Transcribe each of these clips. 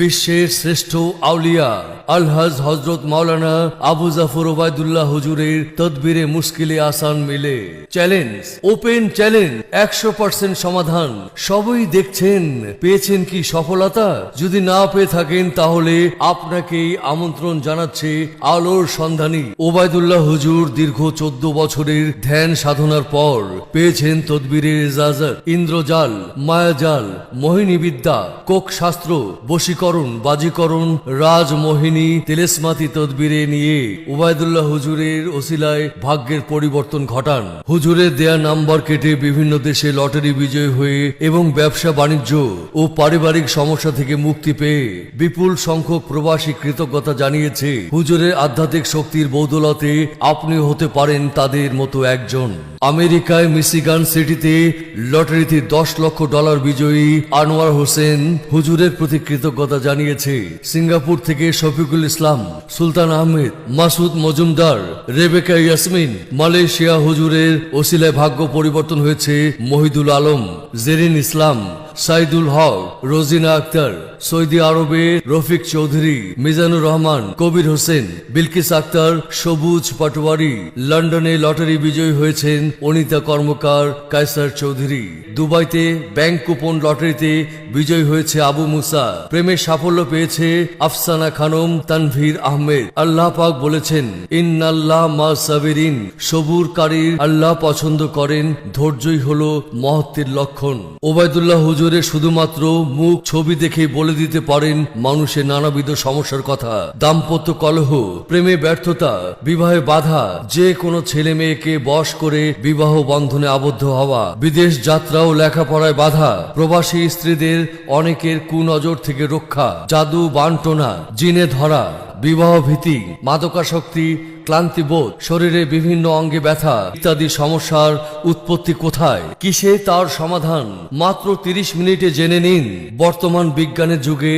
বিশ্বের শ্রেষ্ঠ আউলিয়া। আলহাজ হজরত মাওলানা আবু জাফর ওবায়দুল্লাহ হুজুরের তদবিরে মুশকিলে আসান মিলে। চ্যালেঞ্জ, ওপেন চ্যালেঞ্জ, একশো পার্সেন্ট সমাধান। সবই দেখছেন, পেয়েছেন কি সফলতা? যদি না পেয়ে থাকেন তাহলে আপনাকেই আমন্ত্রণ জানাচ্ছে আলোর সন্ধানী। ওবায়দুল্লাহ হুজুর দীর্ঘ চোদ্দ বছরের ধ্যান সাধনার পর পেয়েছেন তদবিরের ইজাজত। ইন্দ্রজাল, মায়াজাল মোহিনী বিদ্যা কোক শাস্ত্র বশীকরণ, বাজিকরণ, রাজমোহিনী তেলেসমাতি তদবিরে নিয়ে উবায়দুল্লাহ হুজুরের ওসিলায় ভাগ্যের পরিবর্তন ঘটান। হুজুরের দেয়া নাম্বার কেটে বিভিন্ন দেশে লটারি বিজয় হয়ে এবং ব্যবসা বাণিজ্য ও পারিবারিক সমস্যা থেকে মুক্তি পেয়ে বিপুল সংখ্যক প্রবাসী কৃতজ্ঞতা জানিয়েছে। হুজুরের আধ্যাত্মিক শক্তির বৌদলতে আপনি হতে পারেন তাদের মতো একজন। আমেরিকায় মিসিগান সিটিতে লটারিতে দশ লক্ষ ডলার বিজয়ী আনোয়ার হোসেন হুজুরের প্রতি কৃতজ্ঞতা জানিয়েছে। সিঙ্গাপুর থেকে শফিকুল ইসলাম, সুলতান আহমেদ মাসুদ মজুমদার, রেবেকা ইয়াসমিন, মালয়েশিয়া হুজুরের ওসিলায় ভাগ্য পরিবর্তন হয়েছে মহিদুল আলম, জেরিন ইসলাম সাইদুল হক, রোজিনা আক্তার, সৌদি আরবে রফিক চৌধুরী, মিজানুর রহমান, কবির হোসেন, বিলকিস আক্তার, সবুজ পাটোয়ারি, লন্ডনে লটারি বিজয়ী হয়েছেন অনিতা কর্মকার, কায়সার চৌধুরী। দুবাইতে ব্যাংক কুপন লটারিতে বিজয়ী হয়েছে আবু মুসা। প্রেমের সাফল্য পেয়েছে আফসানা খানম তানভীর আহমেদ। আল্লাহ পাক বলেছেন, ইন্নাল্লাহ মা সাবিরিন। সবুরকারীর আল্লাহ পছন্দ করেন, ধৈর্যই হলো মহত্বের লক্ষণ। ওবায়দুল্লাহ হুজুরের শুধুমাত্র মুখ ছবি দেখে বলে দিতে পারেন মানুষের নানাবিধ সমস্যার কথা। দাম্পত্য কলহ, প্রেমে ব্যর্থতা, বিবাহে বাধা, যে কোনো ছেলে মেয়েকে বশ করে বিবাহ বন্ধনে আবদ্ধ হওয়া, বিদেশ যাত্রা ও লেখাপড়ায় বাধা, প্রবাসী স্ত্রীদের অনেকের কুনজর থেকে রক্ষা, জাদু, বান্টনা, জিনে ধরা, বিবাহ ভীতি, মাদকাসক্তি ক্লান্তিবোধ শরীরে বিভিন্ন অঙ্গে ব্যথা, ইত্যাদি সমস্যার উৎপত্তি কোথায়? কিসে তার সমাধান? মাত্র তিরিশ মিনিটে জেনে নিন। বর্তমান বিজ্ঞানের যুগে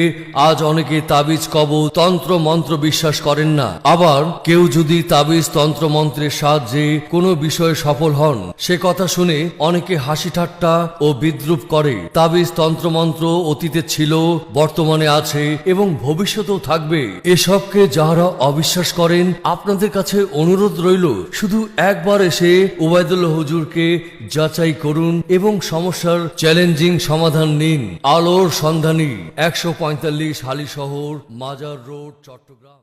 আজ অনেকে তাবিজ কব তন্ত্র, মন্ত্র বিশ্বাস করেন না। আবার কেউ যদি তাবিজ, তন্ত্র, মন্ত্রের সাহায্যে কোনো বিষয়ে সফল হন, সে কথা শুনে অনেকে হাসি ঠাট্টা ও বিদ্রুপ করে। তাবিজ, তন্ত্র, মন্ত্র অতীতে ছিল, বর্তমানে আছে এবং ভবিষ্যতেও থাকবে। এসবকে যারা অবিশ্বাস করেন, আপনাদের কাছে অনুরোধ রইল, শুধু একবার এসে ওবায়দুল্লাহ হুজুরকে যাচাই করুন এবং সমস্যার চ্যালেঞ্জিং সমাধান নিন। আলোর সন্ধানী, একশো পঁয়তাল্লিশ হালিশহর, মাজার রোড, চট্টগ্রাম।